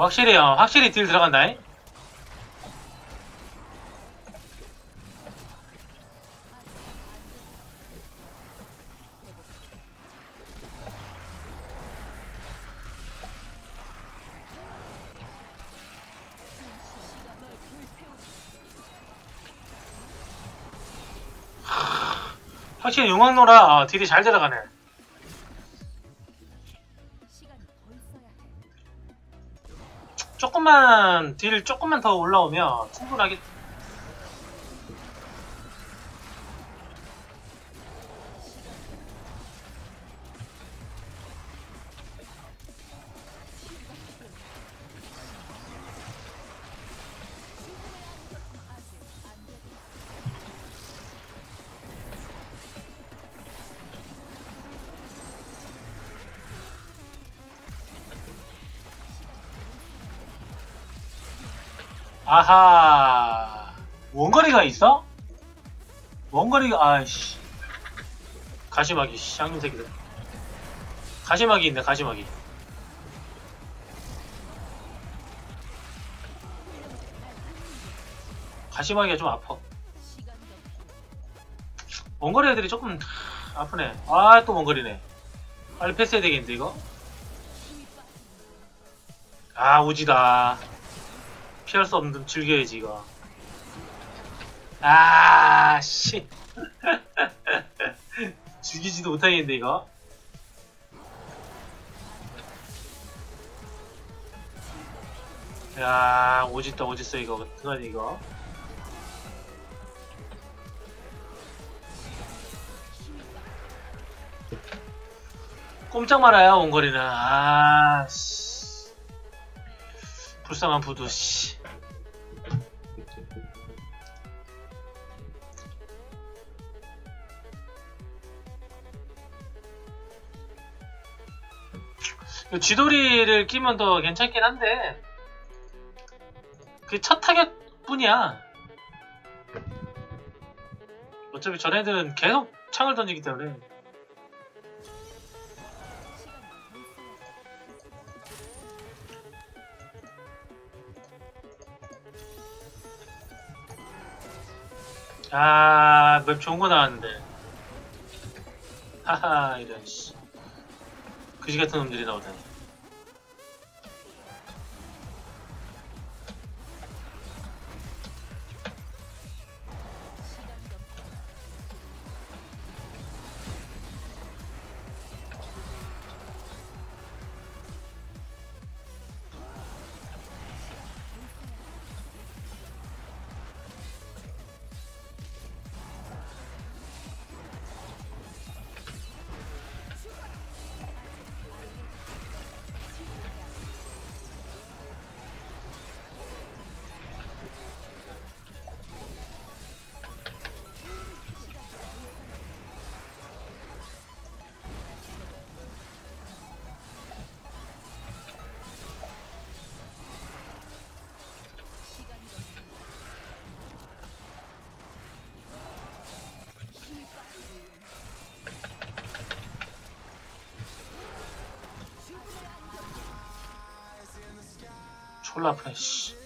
확실히 어, 확실히 딜 들어간다. 잉? 확실히 용왕노라 어, 딜이 잘 들어가네. 조금만 딜 조금만 더 올라오면 충분하게 아하. 원거리가 있어? 원거리가 아이씨. 가시마기 씨 쌍놈 새끼들. 가시마기 있네 가시마기 가시마기가 좀 아파. 원거리 애들이 조금 아프네. 아 또 원거리네. 빨리 패스해야 되겠는데 이거? 아 오지다 피할 수 없는 즐겨야지 이거. 아씨. 죽이지도 못하겠는데 이거. 야 오짓다 오짓어 이거. 어떡하니 이거. 꼼짝 말아요 원거리는. 아씨. 불쌍한 부두 씨 쥐돌이를 끼면 더 괜찮긴 한데 그 첫 타격뿐이야 어차피 전애들은 계속 창을 던지기 때문에 아, 맵 좋은 거 나왔는데. 하하, 이런, 씨. 그지 같은 놈들이 나오다니. 졸라 아프네, 씨.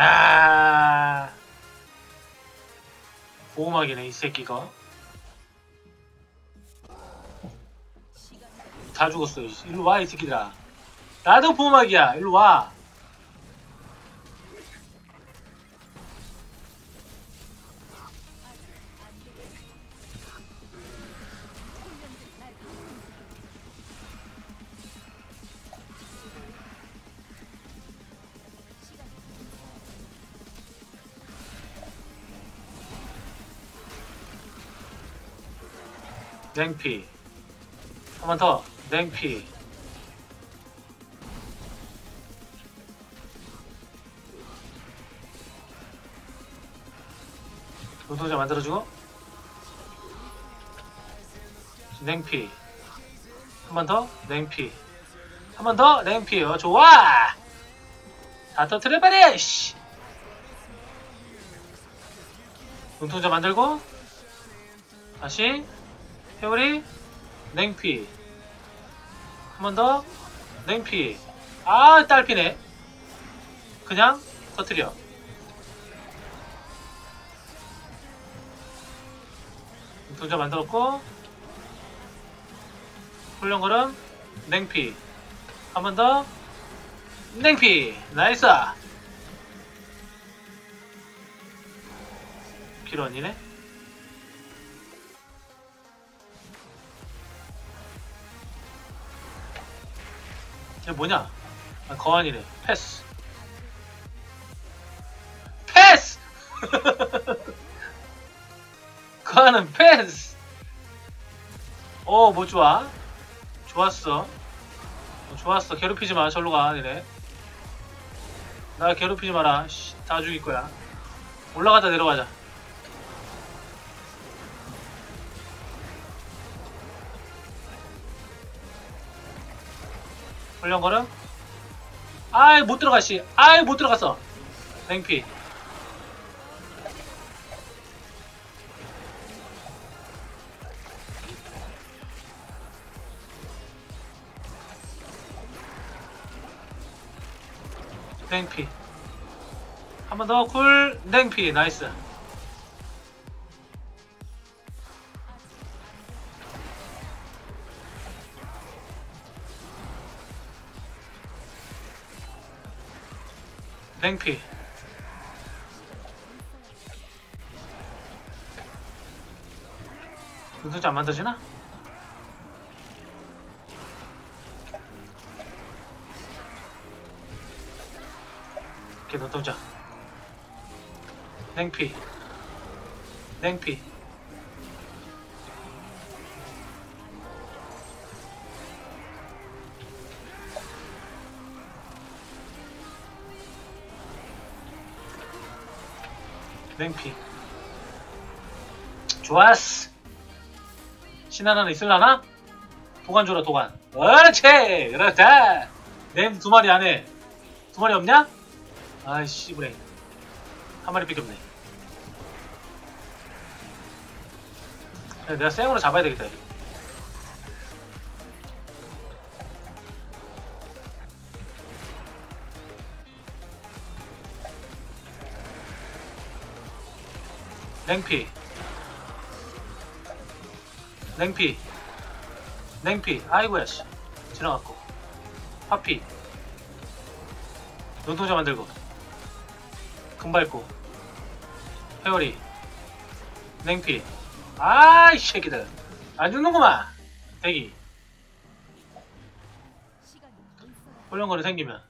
아. 보호막이네 이 새끼가. 다 죽었어 이 씨. 일로 와 이 새끼들아. 나도 보호막이야. 일로 와 냉피. 한 번 더. 냉피. 노동자 만들어주고. 냉피. 한 번 더. 냉피. 한 번 더. 냉피. 어 좋아. 다 터트려버려 씨. 눈동자 만들고. 다시 회오리 냉피. 한 번 더. 냉피. 아 딸피네. 그냥 터트려. 눈동자 만들었고. 훈련걸음. 냉피. 한 번 더. 냉피. 나이스. 필요한이네 이게 뭐냐? 아, 거한이네 패스. 패스! 거한은 패스! 어 뭐 좋아? 좋았어. 어, 좋았어. 괴롭히지 마 절로 가 니네. 나 괴롭히지 마라. 씨, 다 죽일 거야. 올라가자 내려가자 훈련 걸음? 아이 못 들어가 씨. 아이 못 들어갔어. 냉피 냉피 한 번 더 쿨. 냉피 나이스 냉피. 눈동자 안 만들어지나? 이렇게 눈동자. 냉피. 냉피 냉피. 좋았어. 신한 하나 있을라나? 도관 줘라 도관. 그렇지! 그렇다. 냄 두 마리 안에. 두 마리 없냐? 아이씨 그래 한 마리 밖에 없네. 야, 내가 생으로 잡아야 되겠다 이거. 냉피. 냉피. 냉피. 아이고야 씨. 지나갔고. 파피. 눈동자 만들고. 금밟고. 회오리. 냉피. 아이 새끼들. 안 죽는구만. 대기. 훈련거리 생기면.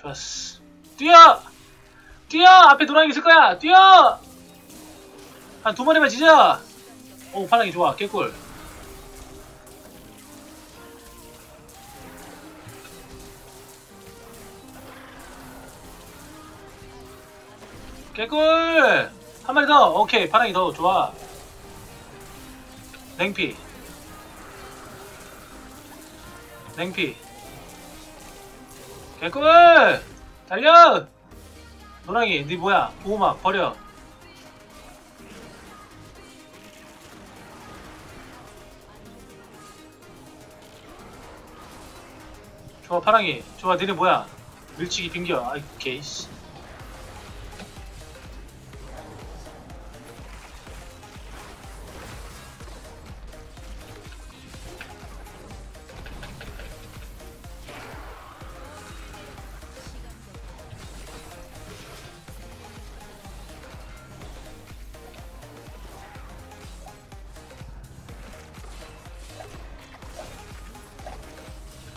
좋았어. 뛰어 뛰어! 앞에 노랑이 있을 거야! 뛰어! 한 두 마리만 지져! 오 파랑이 좋아. 개꿀. 개꿀! 한 마리 더! 오케이. 파랑이 더 좋아. 냉피. 냉피. 개꿀! 달려 노랑이 니 뭐야 보호막 버려 좋아 파랑이 좋아 니네 뭐야 밀치기 빙겨. 아이, 오케이, 씨.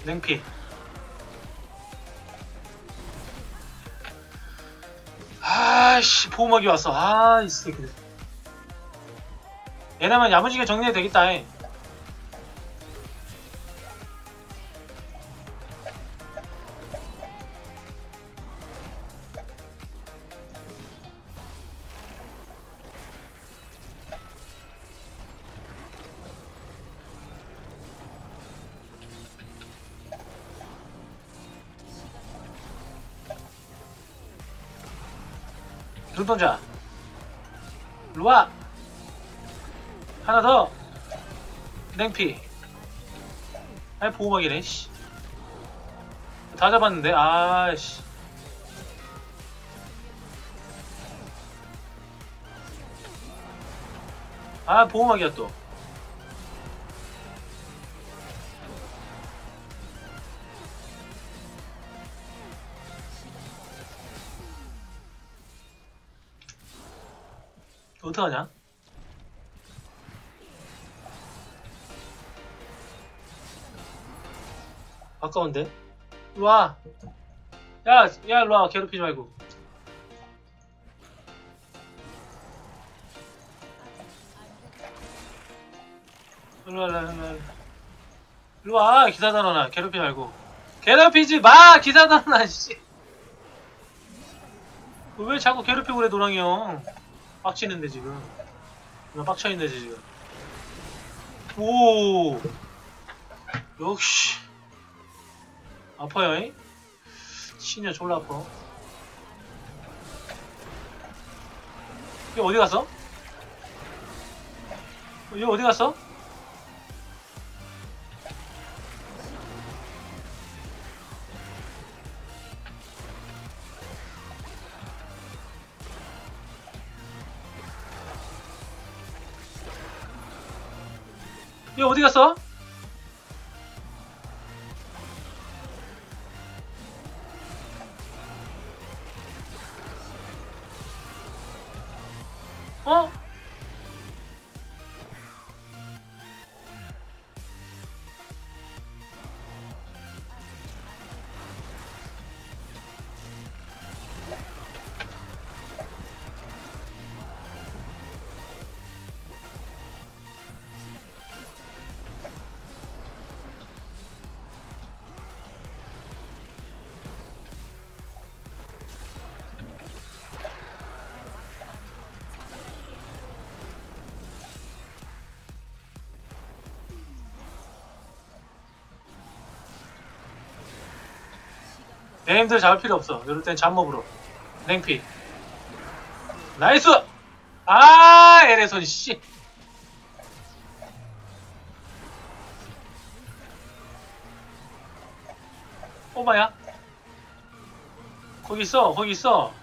냉피. 아씨 보호막이 왔어. 아이 새끼들. 얘네만 야무지게 정리해도 되겠다. 잉. 눈동자. 루아. 하나 더. 냉피. 아이 보호막이네. 씨. 다 잡았는데. 아씨. 아 보호막이야 또. 어떡하냐? 아까운데? 일로와! 야! 야 일로와 괴롭히지 말고 일로와 일로와 일로와 일로와 기사단원아 괴롭히지 말고 괴롭히지 마! 기사단원아 씨! 왜 자꾸 괴롭히고 그래 노랑이 형 빡치는데 지금 나 빡쳐있는데 지금 오 역시 아파요 잉? 신여 졸라 아파 얘 어디 갔어? 얘 어디 갔어? 얘 어디 갔어? 어? 얘네들 잡을 필요 없어. 이럴 땐 잡먹으로. 냉피. 나이스! 아, 에레손, 씨. 오마야? 거기 있어, 거기 있어.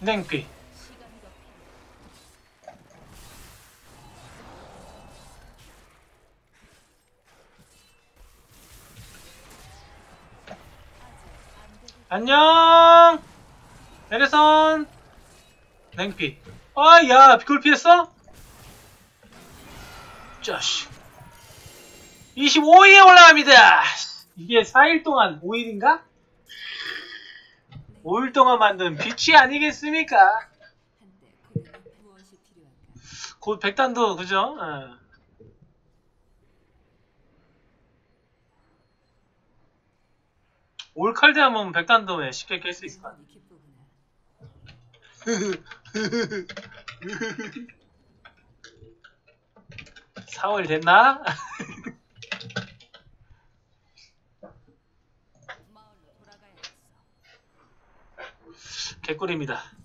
필요해. 안녕! 에레선! 냉피. 아, 야, 그걸 피했어? 짜식. 25위에 올라갑니다! 이게 4일 동안 5일인가? 5일 동안 만든 빛이 아니겠습니까? 곧 백단도, 그죠? 어. 올칼드 하면 백단도에 쉽게 깰 수 있을 것 같아. 4월 됐나? 마을로 돌아가야겠어. 개꿀입니다.